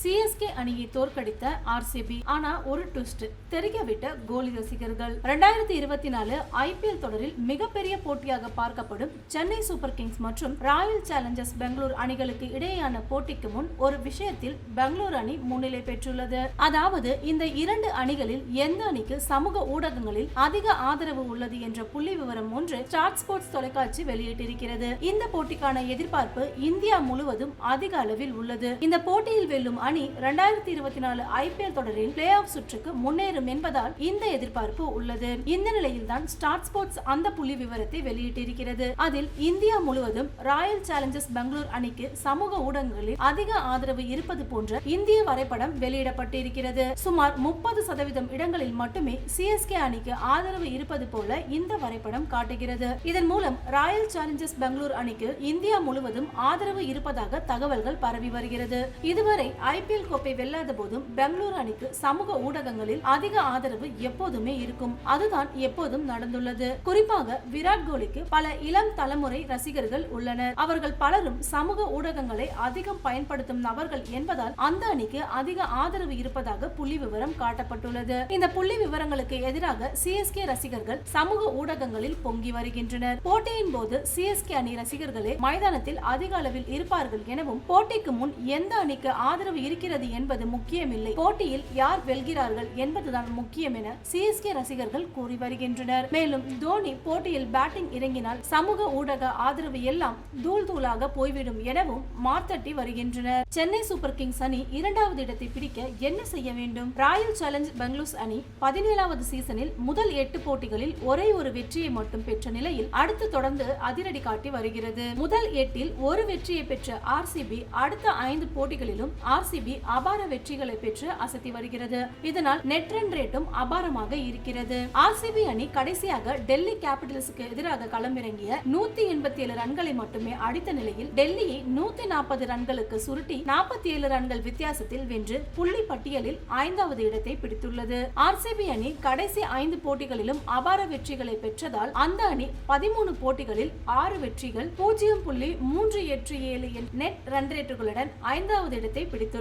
CSK அணியை தோற்கடித்த RCB. ஆனா ஒரு ட்விஸ்ட் தெரிய விட்ட கோலி ரசிகர்கள் ரெண்டாயிரத்தி இருபத்தி நாலு ஐபிஎல் தொடரில் மிகப்பெரிய போட்டியாக பார்க்கப்படும் சென்னை சூப்பர் கிங்ஸ் மற்றும் ராயல் சேலஞ்சர்ஸ் பெங்களூர் அணிகளுக்கு இடையேயான போட்டிக்கு முன் ஒரு விஷயத்தில் பெங்களூர் அணி முன்னிலை பெற்றுள்ளது. அதாவது இந்த இரண்டு அணிகளில் எந்த அணிக்கு சமூக ஊடகங்களில் அதிக ஆதரவு உள்ளது என்ற புள்ளி விவரம் ஒன்று ஸ்டார்ட் ஸ்போர்ட்ஸ் தொலைக்காட்சி வெளியிட்டிருக்கிறது. இந்த போட்டிக்கான எதிர்பார்ப்பு இந்தியா முழுவதும் அதிக அளவில் உள்ளது. இந்த போட்டியில் வெல்லும் அணி இரண்டாயிரத்தி இருபத்தி நாலு ஐபிஎல் தொடரில் பிளே ஆஃப் சுற்றுக்கு முன்னேறும் என்பதால் இந்த எதிர்பார்ப்பு உள்ளது. இந்த நிலையில்தான் ஸ்டார் ஸ்போர்ட்ஸ் அந்த புள்ளி விவரத்தை வெளியிட்டிருக்கிறது. அதில் இந்தியா முழுவதும் ராயல் சேலஞ்சர்ஸ் பெங்களூர் அணிக்கு சமூக ஊடகங்களில் அதிக ஆதரவு இருப்பது போன்ற இந்திய வரைபடம் வெளியிடப்பட்டிருக்கிறது. சுமார் முப்பது சதவீதம் இடங்களில் மட்டுமே சிஎஸ்கே அணிக்கு ஆதரவு இருப்பது போல இந்த வரைபடம் காட்டுகிறது. இதன் மூலம் ராயல் சேலஞ்சர்ஸ் பெங்களூர் அணிக்கு இந்தியா முழுவதும் ஆதரவு இருப்பதாக தகவல்கள் பரவி வருகிறது. இதுவரை ஐபிஎல் கோப்பை வெல்லாத போதும் பெங்களூரு அணிக்கு சமூக ஊடகங்களில் அதிக ஆதரவு எப்போதுமே இருக்கும். அதுதான் எப்போதும் நடந்துள்ளது. குறிப்பாக விராட் கோலிக்கு பல இளம் தலைமுறை ரசிகர்கள் உள்ளனர். அவர்கள் பலரும் சமூக ஊடகங்களை அதிகம் பயன்படுத்தும் நபர்கள் என்பதால் அந்த அணிக்கு அதிக ஆதரவு இருப்பதாக புள்ளி விவரம் காட்டப்பட்டுள்ளது. இந்த புள்ளி விவரங்களுக்கு எதிராக சிஎஸ்கே ரசிகர்கள் சமூக ஊடகங்களில் பொங்கி வருகின்றனர். போட்டியின் போது சிஎஸ்கே அணி ரசிகர்களே மைதானத்தில் அதிக அளவில் இருப்பார்கள் எனவும் போட்டிக்கு முன் எந்த அணிக்கு ஆதரவு இருக்கிறது என்பது முக்கியமில்லை. போட்டியில் யார் வெல்கிறார்கள் என்பதுதான் முக்கியம் என சிஎஸ்கே ரசிகர்கள் கூறி வருகின்றனர். மேலும் தோனி போட்டியில் பேட்டிங் இறங்கினால் சமூக ஊடக ஆதரவு எல்லாம் தூள் தூளாக போய்விடும் எனவும் மார்த்தட்டி வருகின்றனர். சென்னை சூப்பர் கிங்ஸ் அணி இரண்டாவது இடத்தை பிடிக்க என்ன செய்ய வேண்டும்? ராயல் சேலஞ்ச் பெங்களூஸ் அணி பதினேழாவது சீசனில் முதல் எட்டு போட்டிகளில் ஒரே ஒரு வெற்றியை மட்டும் பெற்ற நிலையில் அடுத்து தொடர்ந்து அதிரடி காட்டி வருகிறது. முதல் எட்டில் ஒரு வெற்றியை பெற்ற ஆர்சிபி அடுத்த ஐந்து போட்டிகளிலும் ஆர்சிபி அபார வெற்றிகளை பெற்று அசத்தி வருகிறது. இதனால் நெட் ரன் ரேட்டும் அபாரமாக இருக்கிறது. ஆர்சிபி அணி கடைசியாக டெல்லி கேபிட்டல்ஸுக்கு எதிராக களமிறங்கிய நூத்தி எண்பத்தி ஏழு ரன்களை மட்டுமே அடித்த நிலையில் டெல்லியை நூத்தி நாற்பது ரன்களுக்கு சுருட்டி நாற்பத்தி ஏழு ரன்கள் வித்தியாசத்தில் வென்று புள்ளி பட்டியலில் ஐந்தாவது இடத்தை பிடித்துள்ளது. ஆர்சிபி அணி கடைசி ஐந்து போட்டிகளிலும் அபார வெற்றிகளை பெற்றதால் அந்த அணி பதிமூணு போட்டிகளில் ஆறு வெற்றிகள் பூஜ்ஜியம் புள்ளி மூன்று எட்டு ஏழு நெட் ரன் ரேட்டுகளுடன் ஐந்தாவது இடத்தை பிடித்துள்ளது.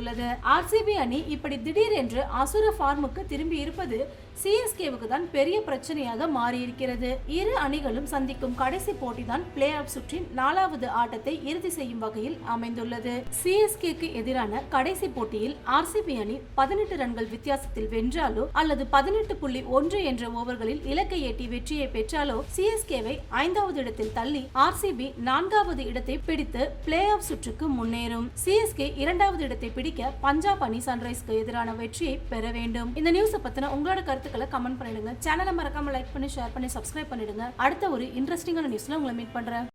ஆர்சிபி அணி இப்படி திடீரென்று அசுர ஃபார்முக்கு திரும்பி இருப்பது சிஎஸ்கேவுக்கு தான் பெரிய பிரச்சனையாக மாறியிருக்கிறது. இரு அணிகளும் சந்திக்கும் கடைசி போட்டிதான் பிளே ஆஃப் சுற்றின் நாலாவது ஆட்டத்தை இறுதி செய்யும் வகையில் அமைந்துள்ளது. சிஎஸ்கேக்கு எதிரான கடைசி போட்டியில் ஆர்சிபி அணி பதினெட்டு ரன்கள் வித்தியாசத்தில் வென்றாலோ அல்லது பதினெட்டு புள்ளி ஒன்று என்ற ஓவர்களில் இலக்கை எட்டி வெற்றியை பெற்றாலோ சிஎஸ்கேவை ஐந்தாவது இடத்தில் தள்ளி ஆர்சிபி நான்காவது இடத்தை பிடித்து பிளே ஆஃப் சுற்றுக்கு முன்னேறும். சிஎஸ்கே இரண்டாவது இடத்தை பிடிக்க பஞ்சாப் அணி சன்ரைஸ்க்கு எதிரான வெற்றியை பெற வேண்டும். இந்த நியூஸை பத்தின உங்களோட கருத்துக்களை கமெண்ட் பண்ணிடுங்க. சேனலை மறக்காம லைக் பண்ணி ஷேர் பண்ணி சப்ஸ்கிரைப் பண்ணிடுங்க. அடுத்த ஒரு இன்ட்ரெஸ்டிங்கான நியூஸ்ல உங்களை மீட் பண்றேன்.